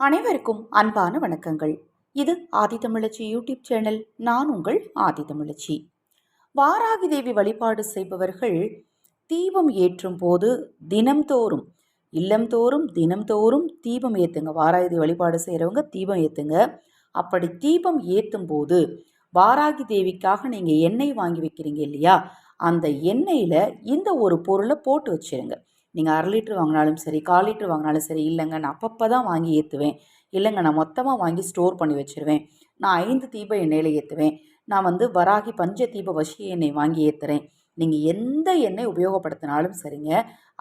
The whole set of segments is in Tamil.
அனைவருக்கும் அன்பான வணக்கங்கள். இது ஆதித்தமிழச்சி யூடியூப் சேனல். நான் உங்கள் ஆதித்தமிழச்சி வாராகி தேவி வழிபாடு செய்பவர்கள் தீபம் ஏற்றும் போது தினம்தோறும் இல்லம்தோறும் தினம்தோறும் தீபம் ஏற்றுங்க வாராகி தேவி வழிபாடு செய்கிறவங்க தீபம் ஏற்றுங்க அப்படி தீபம் ஏற்றும் போது வாராகி தேவிக்காக நீங்கள் எண்ணெய் வாங்கி வைக்கிறீங்க இல்லையா? அந்த எண்ணெயில் இந்த ஒரு பொருளை போட்டு வச்சிருங்க. நீங்கள் அரை லிட்ரு வாங்கினாலும் சரி கால் லிட்ரு வாங்கினாலும் சரி இல்லைங்க நான் அப்பப்போ தான் வாங்கி ஏற்றுவேன் இல்லைங்க நான் மொத்தமாக வாங்கி ஸ்டோர் பண்ணி வச்சுருவேன். நான் ஐந்து தீப எண்ணெயில் ஏற்றுவேன் நான் வந்து வராகி பஞ்ச தீப வசி எண்ணெய் வாங்கி ஏற்றுறேன் நீங்கள் எந்த எண்ணெய் உபயோகப்படுத்தினாலும் சரிங்க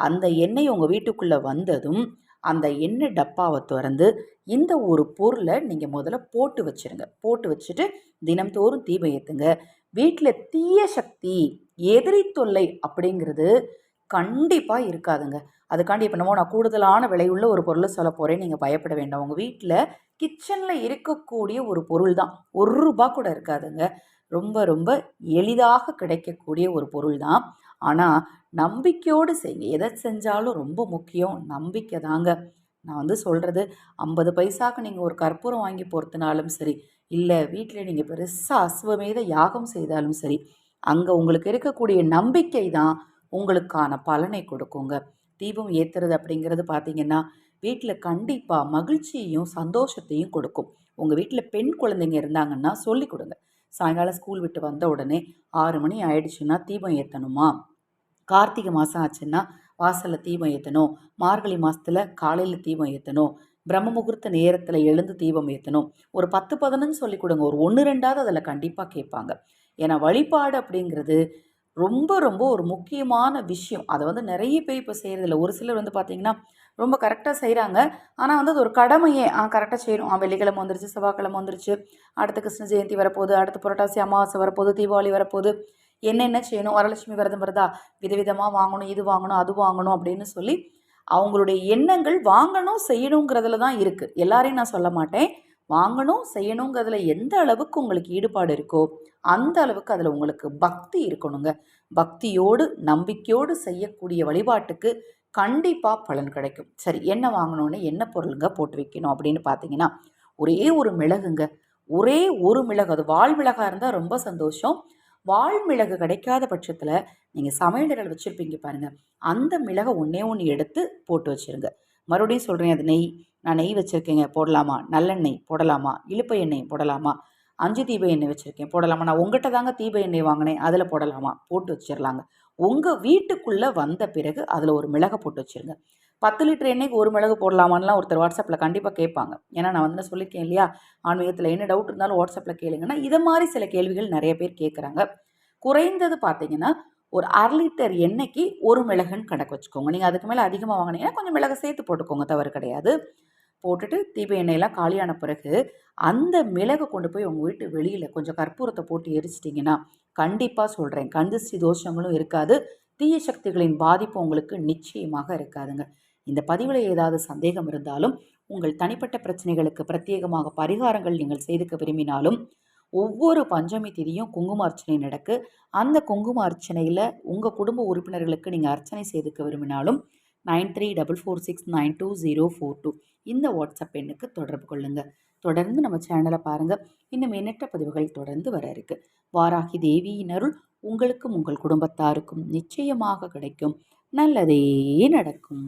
அந்த எண்ணெய் உங்கள் வீட்டுக்குள்ளே வந்ததும் அந்த எண்ணெய் டப்பாவை திறந்து இந்த ஒரு பொருளை நீங்கள் முதல்ல போட்டு வச்சுருங்க. போட்டு வச்சுட்டு தினம்தோறும் தீபம் ஏற்றுங்க வீட்டில் தீய சக்தி எதிரி தொல்லை அப்படிங்கிறது கண்டிப்பாக இருக்காதுங்க. அதுக்காண்டி இப்போ நம்ம நான் கூடுதலான விலையுள்ள ஒரு பொருளை சொல்ல போகிறேன் நீங்கள் பயப்பட வேண்டாம். உங்கள் வீட்டில் கிச்சனில் இருக்கக்கூடிய ஒரு பொருள் தான் ஒரு ரூபா கூட இருக்காதுங்க. ரொம்ப ரொம்ப எளிதாக கிடைக்கக்கூடிய ஒரு பொருள் தான் ஆனால் நம்பிக்கையோடு செய்யுங்க. எதை செஞ்சாலும் ரொம்ப முக்கியம். நம்பிக்கை தாங்க. நான் வந்து சொல்கிறது ஐம்பது பைசாவுக்கு நீங்கள் ஒரு கற்பூரம் வாங்கி பொறுத்தினாலும் சரி இல்லை வீட்டில் நீங்கள் பெருசாக அஸ்வமேத யாகம் செய்தாலும் சரி அங்கே உங்களுக்கு இருக்கக்கூடிய நம்பிக்கை தான் உங்களுக்கான பலனை கொடுக்குங்க. தீபம் ஏற்றுறது அப்படிங்கிறது பார்த்திங்கன்னா வீட்டில் கண்டிப்பாக மகிழ்ச்சியையும் சந்தோஷத்தையும் கொடுக்கும். உங்கள் வீட்டில் பெண் குழந்தைங்க இருந்தாங்கன்னா சொல்லி கொடுங்க. சாயங்காலம் ஸ்கூல் விட்டு வந்த உடனே ஆறு மணி ஆயிடுச்சுன்னா தீபம் ஏற்றணுமா கார்த்திகை மாதம் ஆச்சுன்னா வாசலில் தீபம் ஏற்றணும் மார்கழி மாதத்தில் காலையில் தீபம் ஏற்றணும் பிரம்ம முகூர்த்த நேரத்தில் எழுந்து தீபம் ஏற்றணும் ஒரு பத்து பதினஞ்சு சொல்லி கொடுங்க. ஒரு ஒன்று ரெண்டாவது அதில் கண்டிப்பாக கேட்பாங்க. ஏன்னா வழிபாடு அப்படிங்கிறது ரொம்ப ரொம்ப ஒரு முக்கியமான விஷயம். அதை வந்து நிறைய பேர் இப்போ செய்கிறதில்ல ஒரு சிலர் வந்து பார்த்திங்கன்னா ரொம்ப கரெக்டாக செய்கிறாங்க ஆனால் வந்து அது ஒரு கடமையே. ஆ கரெக்டாக செய்யணும் ஆ வெள்ளிக்கிழமை வந்துருச்சு செவ்வாய்க்கிழமை வந்துருச்சு. அடுத்த கிருஷ்ண ஜெயந்தி வரப்போகுது. அடுத்த புரட்டாசி அமாவாசை வரப்போகுது. தீபாவளி வரப்போகுது. என்னென்ன செய்யணும்? வரலட்சுமி விரதம் வருதா? விதவிதமாக வாங்கணும் இது வாங்கணும் அது வாங்கணும் அப்படின்னு சொல்லி அவங்களுடைய எண்ணங்கள் வாங்கணும் செய்யணுங்கிறதுல தான் இருக்குது எல்லாரையும் நான் சொல்ல மாட்டேன். வாங்கணும் செய்யணுங்கிறதுல எந்த அளவுக்கு உங்களுக்கு ஈடுபாடு இருக்கோ அந்த அளவுக்கு அதில் உங்களுக்கு பக்தி இருக்கணுங்க. பக்தியோடு நம்பிக்கையோடு செய்யக்கூடிய வழிபாட்டுக்கு கண்டிப்பாக பலன் கிடைக்கும். சரி என்ன வாங்கணும்னு என்ன பொருளுங்க போட்டு வைக்கணும் அப்படின்னு பார்த்தீங்கன்னா ஒரே ஒரு மிளகுங்க. ஒரே ஒரு மிளகு அது வால் மிளகாக இருந்தால் ரொம்ப சந்தோஷம். வால் மிளகு கிடைக்காத பட்சத்தில் நீங்கள் சமையல்கள் வச்சுருப்பீங்க பாருங்கள் அந்த மிளகை ஒன்றே ஒன்று எடுத்து போட்டு வச்சுருங்க. மறுபடியும் சொல்கிறேன் அது நெய். நான் நெய் வச்சுருக்கேங்க போடலாமா? நல்லெண்ணெய் போடலாமா? இழுப்ப எண்ணெய் போடலாமா? அஞ்சு தீப எண்ணெய் வச்சுருக்கேன் போடலாமா? நான் உங்கள்கிட்ட தாங்க தீப எண்ணெய் வாங்கினேன் அதில் போடலாமா? போட்டு வச்சிடலாங்க உங்கள் வீட்டுக்குள்ளே வந்த பிறகு அதில் ஒரு மிளகை போட்டு வச்சுருங்க. பத்து லிட்டர் எண்ணெய்க்கு ஒரு மிளகு போடலாமான்லாம் ஒருத்தர் வாட்ஸ்அப்பில் கண்டிப்பாக கேட்பாங்க. ஏன்னா நான் வந்து சொல்லியிருக்கேன் இல்லையா ஆன்மீகத்தில் என்ன டவுட் இருந்தாலும் வாட்ஸ்அப்பில் கேளுங்கன்னா இதை மாதிரி சில கேள்விகள் நிறைய பேர் கேட்குறாங்க. குறைந்தது பார்த்தீங்கன்னா ஒரு அரை லிட்டர் எண்ணெய்க்கு ஒரு மிளகுன்னு கணக்கு வச்சுக்கோங்க. நீங்கள் அதுக்கு மேலே அதிகமாக வாங்கினீங்கன்னா கொஞ்சம் மிளகை சேர்த்து போட்டுக்கோங்க தவறு கிடையாது. போட்டுட்டு தீப எண்ணெயெல்லாம் காலியான பிறகு அந்த மிளகை கொண்டு போய் உங்கள் வீட்டு வெளியில் கொஞ்சம் கற்பூரத்தை போட்டு எரிச்சிட்டிங்கன்னா கண்டிப்பாக சொல்கிறேன் கந்திஷ்டி தோஷங்களும் இருக்காது. தீய சக்திகளின் பாதிப்பு உங்களுக்கு நிச்சயமாக இருக்காதுங்க. இந்த பதிவில் ஏதாவது சந்தேகம் இருந்தாலும் உங்கள் தனிப்பட்ட பிரச்சனைகளுக்கு பிரத்யேகமாக பரிகாரங்கள் நீங்கள் செய்துக்க விரும்பினாலும் ஒவ்வொரு பஞ்சமி திதியும் குங்கும அர்ச்சனை நடக்கு. அந்த குங்கும அர்ச்சனையில் உங்கள் குடும்ப உறுப்பினர்களுக்கு நீங்கள் அர்ச்சனை செய்துக்க விரும்பினாலும் nine three double four six nine two zero four two இந்த வாட்ஸ்அப் எண்ணுக்கு தொடர்பு கொள்ளுங்கள் தொடர்ந்து நம்ம சேனலை பாருங்கள் இன்னும் எண்ணற்ற பதிவுகள் தொடர்ந்து வர இருக்குது வாராகி தேவியினருள் உங்களுக்கும் உங்கள் குடும்பத்தாருக்கும் நிச்சயமாக கிடைக்கும். நல்லதே நடக்கும்.